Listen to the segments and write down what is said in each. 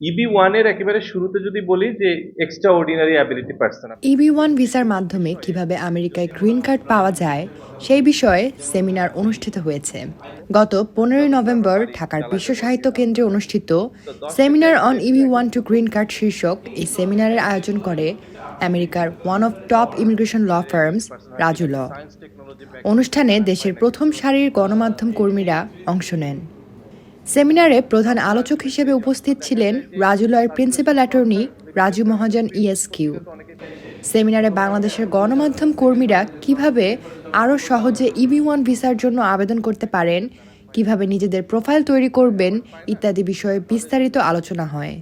ইবি ওয়ানের একেবারে শুরুতে যদি বলি যে extraordinary ability person EB one ভিসার মাধ্যমে কীভাবে আমেরিকায় গ্রিন কার্ড পাওয়া যায়, সেই বিষয়ে সেমিনার অনুষ্ঠিত হয়েছে। গত পনেরোই নভেম্বর ঢাকার বিশ্ব সাহিত্য কেন্দ্রে অনুষ্ঠিত seminar on EB one to green card শীর্ষক এই সেমিনারের আয়োজন করে আমেরিকার one of top immigration law firms Raju law. অনুষ্ঠানে দেশের প্রথম সারির গণমাধ্যম কর্মীরা অংশ নেন। সেমিনারে প্রধান আলোচক হিসেবে উপস্থিত ছিলেন রাজুলয়ের principal attorney Raju Mahajan ESQ সেমিনারে বাংলাদেশের গণমাধ্যম কর্মীরা কীভাবে আরও সহজে ইবি ওয়ান ভিসার জন্য আবেদন করতে পারেন কীভাবে নিজেদের প্রোফাইল তৈরি করবেন ইত্যাদি বিষয়ে বিস্তারিত আলোচনা হয়।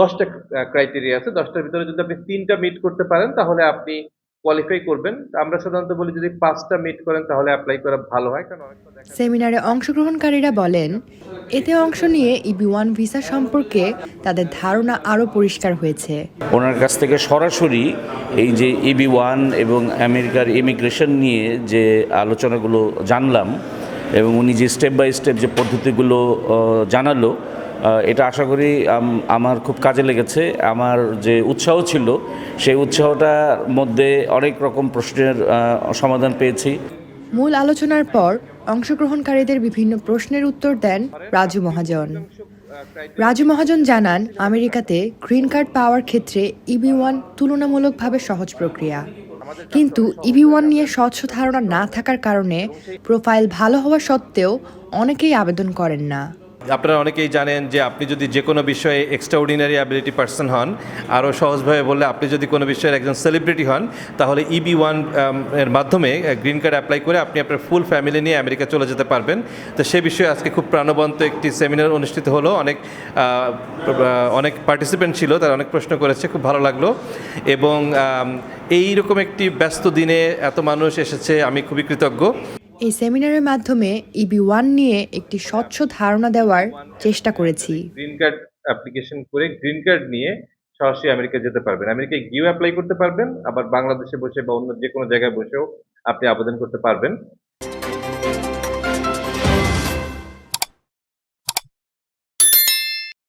দশটা ক্রাইটেরিয়া আছে। দশটার ভিতরে যদি আপনি তিনটা মিট করতে পারেন তাহলে আপনি কোয়ালিফাই করবেন। আমরা সাধারণত বলি যদি পাঁচটা মিট করেন তাহলে অ্যাপ্লাই করা ভালো হয়। কারণ সেমিনারে অংশগ্রহণকারীরা বলেন এতে অংশ নিয়ে ইবি ওয়ান ভিসা সম্পর্কে তাদের ধারণা আরও পরিষ্কার হয়েছে। ওনার কাছ থেকে সরাসরি এই যে ইবি ওয়ান এবং আমেরিকার ইমিগ্রেশন নিয়ে যে আলোচনাগুলো জানলাম এবং উনি যে স্টেপ বাই স্টেপ যে পদ্ধতিগুলো জানালো এটা আশা করি আমার খুব কাজে লেগেছে। আমার যে উৎসাহ ছিল সেই উৎসাহটার মধ্যে অনেক রকম প্রশ্নের সমাধান পেয়েছি। মূল আলোচনার পর অংশগ্রহণকারীদের বিভিন্ন প্রশ্নের উত্তর দেন রাজু মহাজন। রাজু মহাজন জানান, আমেরিকাতে গ্রিন কার্ড পাওয়ার ক্ষেত্রে ইবি ওয়ান তুলনামূলকভাবে সহজ প্রক্রিয়া। কিন্তু ইবি ওয়ান নিয়ে স্বচ্ছ ধারণা না থাকার কারণে প্রোফাইল ভালো হওয়া সত্ত্বেও অনেকেই আবেদন করেন না। আপনারা অনেকেই জানেন যে আপনি যদি যে কোনো বিষয়ে এক্সট্রা অর্ডিনারি অ্যাবিলিটি পার্সন হন আরও সহজভাবে বললে আপনি যদি কোনো বিষয়ের একজন সেলিব্রিটি হন তাহলে ইবি ওয়ানের মাধ্যমে গ্রিন কার্ড অ্যাপ্লাই করে আপনি আপনার ফুল ফ্যামিলি নিয়ে আমেরিকা চলে যেতে পারবেন। তো সে বিষয়ে আজকে খুব প্রাণবন্ত একটি সেমিনার অনুষ্ঠিত হলো। অনেক অনেক পার্টিসিপেন্ট ছিল তারা অনেক প্রশ্ন করেছে খুব ভালো লাগল। এবং আম, এই রকম একটি ব্যস্ত দিনে এত মানুষ এসেছে আমি খুবই কৃতজ্ঞ। এই সেমিনারের মাধ্যমে ইবি ওয়ান নিয়ে একটি স্বচ্ছ ধারণা দেওয়ার চেষ্টা করেছি। গ্রিন কার্ড অ্যাপ্লিকেশন করে গ্রিন কার্ড নিয়ে সরাসরি আমেরিকা যেতে পারবেন। আমেরিকায় গিয়েও অ্যাপ্লাই করতে পারবেন, আবার বাংলাদেশে বসে বা অন্য যে কোনো জায়গায় বসেও আপনি আবেদন করতে পারবেন।